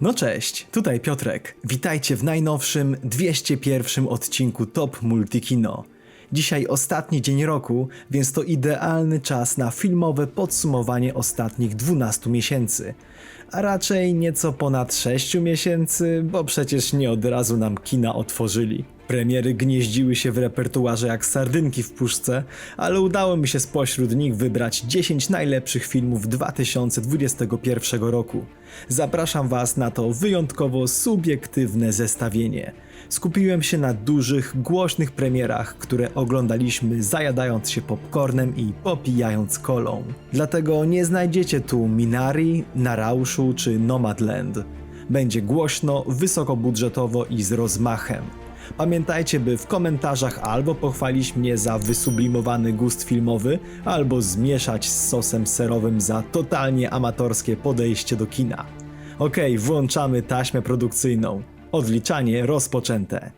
No cześć, tutaj Piotrek. Witajcie w najnowszym 201 odcinku Top Multikino. Dzisiaj ostatni dzień roku, więc to idealny czas na filmowe podsumowanie ostatnich 12 miesięcy. A raczej nieco ponad 6 miesięcy, bo przecież nie od razu nam kina otworzyli. Premiery gnieździły się w repertuarze jak sardynki w puszce, ale udało mi się spośród nich wybrać 10 najlepszych filmów 2021 roku. Zapraszam Was na to wyjątkowo subiektywne zestawienie. Skupiłem się na dużych, głośnych premierach, które oglądaliśmy zajadając się popcornem i popijając kolą. Dlatego nie znajdziecie tu Minari, Narauszu czy Nomadland. Będzie głośno, wysokobudżetowo i z rozmachem. Pamiętajcie, by w komentarzach albo pochwalić mnie za wysublimowany gust filmowy, albo zmieszać z sosem serowym za totalnie amatorskie podejście do kina. Okej, włączamy taśmę produkcyjną. Odliczanie rozpoczęte.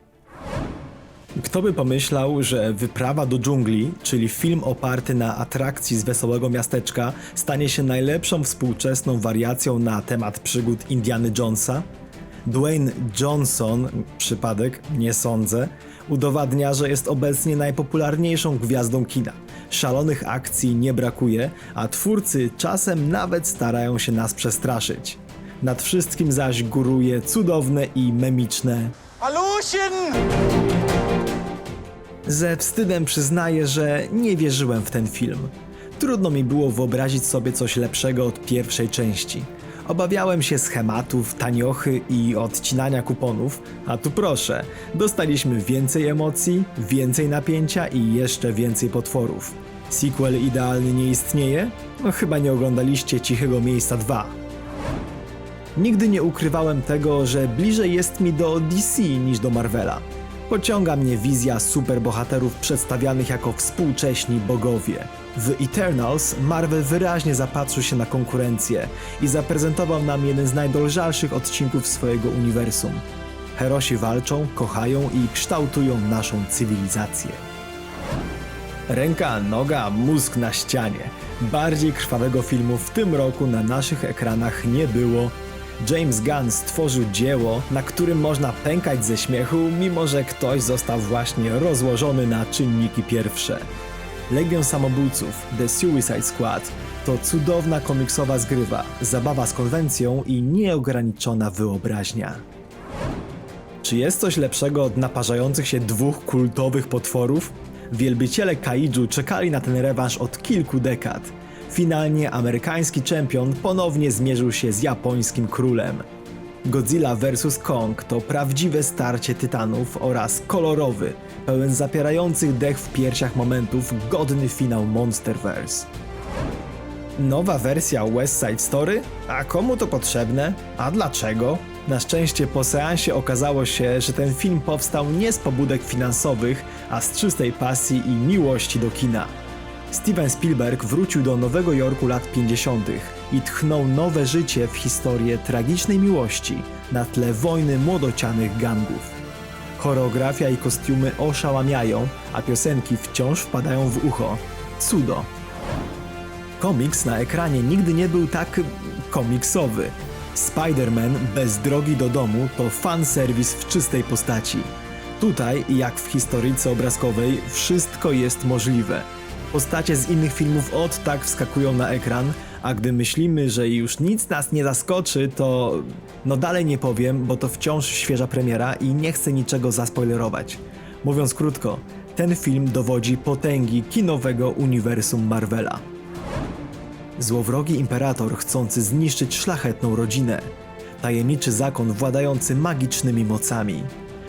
Kto by pomyślał, że Wyprawa do dżungli, czyli film oparty na atrakcji z wesołego miasteczka, stanie się najlepszą współczesną wariacją na temat przygód Indiana Jonesa? Dwayne Johnson, przypadek, nie sądzę, udowadnia, że jest obecnie najpopularniejszą gwiazdą kina. Szalonych akcji nie brakuje, a twórcy czasem nawet starają się nas przestraszyć. Nad wszystkim zaś góruje cudowne i memiczne Halluchen! ze wstydem przyznaję, że nie wierzyłem w ten film. Trudno mi było wyobrazić sobie coś lepszego od pierwszej części. Obawiałem się schematów, taniochy i odcinania kuponów, a tu proszę, dostaliśmy więcej emocji, więcej napięcia i jeszcze więcej potworów. Sequel idealny nie istnieje? No chyba nie oglądaliście Cichego Miejsca 2. Nigdy nie ukrywałem tego, że bliżej jest mi do DC niż do Marvela. Pociąga mnie wizja superbohaterów przedstawianych jako współcześni bogowie. W Eternals Marvel wyraźnie zapatrzył się na konkurencję i zaprezentował nam jeden z najdolżalszych odcinków swojego uniwersum. Herosi walczą, kochają i kształtują naszą cywilizację. Ręka, noga, mózg na ścianie. Bardziej krwawego filmu w tym roku na naszych ekranach nie było. James Gunn stworzył dzieło, na którym można pękać ze śmiechu, mimo że ktoś został właśnie rozłożony na czynniki pierwsze. Legion Samobójców The Suicide Squad to cudowna komiksowa zgrywa, zabawa z konwencją i nieograniczona wyobraźnia. Czy jest coś lepszego od naparzających się dwóch kultowych potworów? Wielbiciele kaiju czekali na ten rewanż od kilku dekad. Finalnie amerykański czempion ponownie zmierzył się z japońskim królem. Godzilla vs. Kong to prawdziwe starcie tytanów oraz kolorowy, pełen zapierających dech w piersiach momentów godny finał Monsterverse. Nowa wersja West Side Story? A komu to potrzebne? A dlaczego? Na szczęście po seansie okazało się, że ten film powstał nie z pobudek finansowych, a z czystej pasji i miłości do kina. Steven Spielberg wrócił do Nowego Jorku lat 50. i tchnął nowe życie w historię tragicznej miłości na tle wojny młodocianych gangów. Choreografia i kostiumy oszałamiają, a piosenki wciąż wpadają w ucho. Cudo. Komiks na ekranie nigdy nie był tak komiksowy. Spider-Man bez drogi do domu to fanserwis w czystej postaci. Tutaj, jak w historyjce obrazkowej, wszystko jest możliwe. Postacie z innych filmów od tak wskakują na ekran, a gdy myślimy, że już nic nas nie zaskoczy, to no dalej nie powiem, bo to wciąż świeża premiera i nie chcę niczego zaspoilerować. Mówiąc krótko, ten film dowodzi potęgi kinowego uniwersum Marvela. Złowrogi imperator chcący zniszczyć szlachetną rodzinę. Tajemniczy zakon władający magicznymi mocami.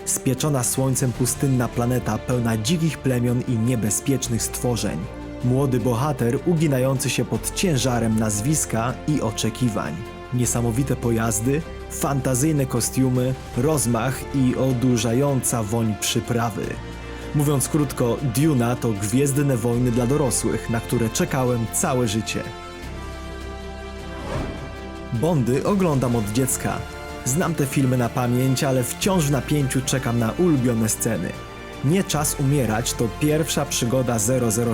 Spieczona słońcem pustynna planeta pełna dzikich plemion i niebezpiecznych stworzeń. Młody bohater uginający się pod ciężarem nazwiska i oczekiwań. Niesamowite pojazdy, fantazyjne kostiumy, rozmach i odurzająca woń przyprawy. Mówiąc krótko, Duna to gwiezdne wojny dla dorosłych, na które czekałem całe życie. Bondy oglądam od dziecka. Znam te filmy na pamięć, ale wciąż w napięciu czekam na ulubione sceny. Nie czas umierać to pierwsza przygoda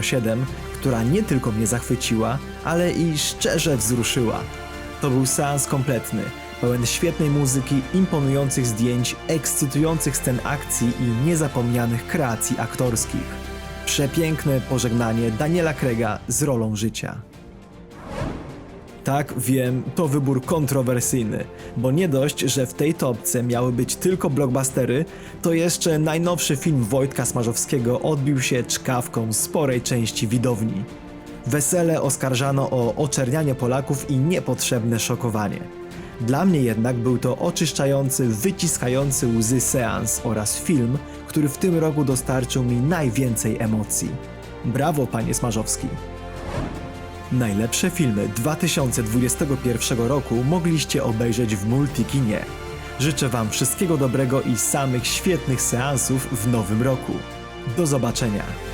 007, która nie tylko mnie zachwyciła, ale i szczerze wzruszyła. To był seans kompletny. pełen świetnej muzyki, imponujących zdjęć, ekscytujących scen akcji i niezapomnianych kreacji aktorskich. Przepiękne pożegnanie Daniela Krega z rolą życia. Tak, wiem, to wybór kontrowersyjny, bo nie dość, że w tej topce miały być tylko blockbustery, to jeszcze najnowszy film Wojtka Smarzowskiego odbił się czkawką sporej części widowni. Wesele oskarżano o oczernianie Polaków i niepotrzebne szokowanie. Dla mnie jednak był to oczyszczający, wyciskający łzy seans oraz film, który w tym roku dostarczył mi najwięcej emocji. Brawo, panie Smarzowski! Najlepsze filmy 2021 roku mogliście obejrzeć w Multikinie. Życzę Wam wszystkiego dobrego i samych świetnych seansów w nowym roku. Do zobaczenia!